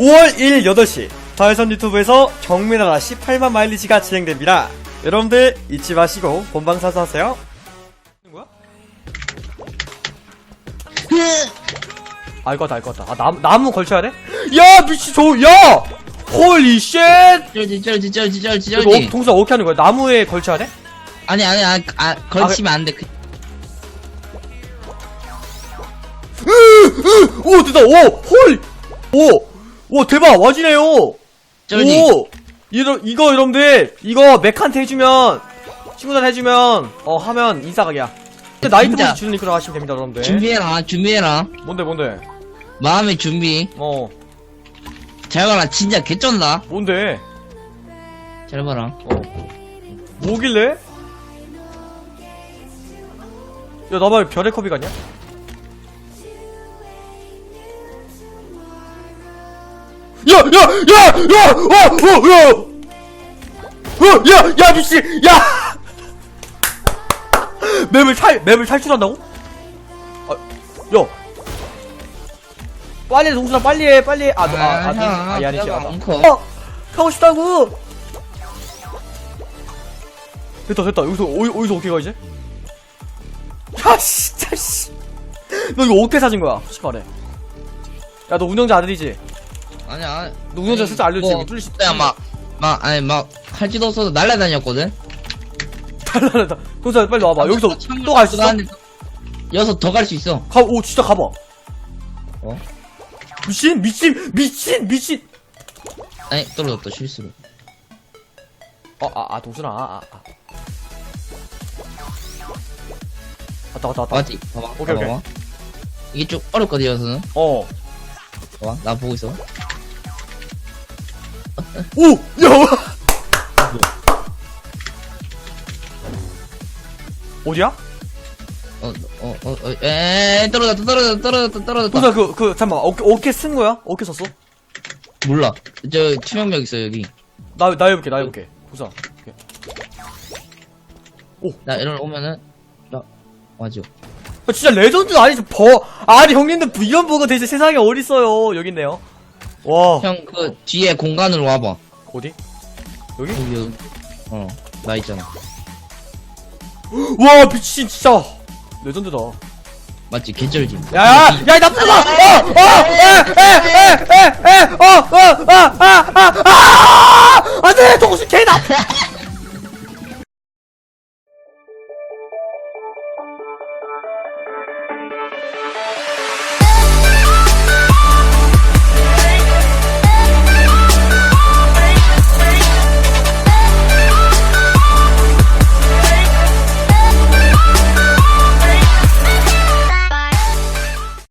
5월 1일 8시 다이선 유튜브에서 경매나라 18만 마일리지가 진행됩니다. 여러분들 잊지 마시고 본방 사수 하세요. 뭐야? 알것 같다 알 것 같다. 아 나무 나무 걸쳐야 돼? 야 미치 저 야! 홀리 쉣! 쩔지 쩔지 쩔지 쩔지 이거 쩔지 어, 동사 어떻게 하는 거야? 나무에 걸쳐야 돼? 아니 아니 아니 아, 걸치면 안돼 그, 오 됐다 오 홀! 오! 오 대박 와지네요. 쩔지 오! 이러, 이거 여러분들 이거 맥한테 해주면 친구들 해주면 어 하면 인싸각이야. 나이트 진짜. 모드 주는 링크로 하시면 됩니다 여러분들. 준비해라 준비해라. 뭔데 뭔데? 마음의 준비. 어. 잘 봐라 진짜 개쩐다. 뭔데? 잘 봐라. 어. 뭐길래? 야 나만 별의 컵이 같냐? 야! 야! 야! 야! 어! 어! 야! 어! 야! 야 미친! 야! 맵을 탈 맵을 탈출한다고? 아, 야! 빨리 해, 동준아 빨리 해 빨리 해. 아, 너, 아, 아, 아, 아, 아, 야니지 아, 엉커 어! 가고 싶다고! 됐다, 됐다. 여기서, 어, 어디서 어떻게 가, 이제? 야, 진짜, 씨. 너 이거 어떻게 사준 거야? 솔직히 말해. 야, 너 운영자 아들이지? 아니야 너 운영자 슬쩍 알려주지? 뭐, 수 그냥 막, 막, 아니, 막, 할지도 없어서 날라다녔거든? 달라다. 동사 빨리 와봐. 여기서 또 갈 수 있어? 여기서 더 갈 수 있어. 가, 오, 진짜 가봐. 어? 미친, 미친, 미친, 미친! 아니, 떨어졌다, 실수로. 아, 아, 아, 동순아, 아, 아, 아. 왔다, 왔다, 왔다. 맞지? 봐봐. 오케이, 봐봐. 오케이. 이게 좀 어렵거든, 여기서는. 어. 봐봐, 나 보고 있어. 오! 야! 어디야? 어, 어, 어, 어, 에, 떨어졌다, 떨어졌다, 떨어졌다, 떨어졌다. 동사 그, 그, 잠깐만. 어깨, 어깨 쓴 거야? 어깨 썼어? 몰라. 저, 투명벽 있어, 여기. 나, 나 해볼게, 나 해볼게. 동사. 오케이. 나 이런 오면은, 나, 맞아. 아, 진짜 레전드 아니지, 버, 아니, 형님들 이런 버거 대체 세상에 어딨어요. 여기 있네요. 와. 형, 그, 뒤에 공간으로 와봐. 어디? 여기? 여기, 여기. 어, 나 있잖아. 와, 미친, 진짜. 레전드다. 맞지? 개쩔지? 야, 야, 야, 이 나쁜 놈아! 어, 어, 에, 에, 에, 에, 에, 어, 어, 아, 아, 아, 아!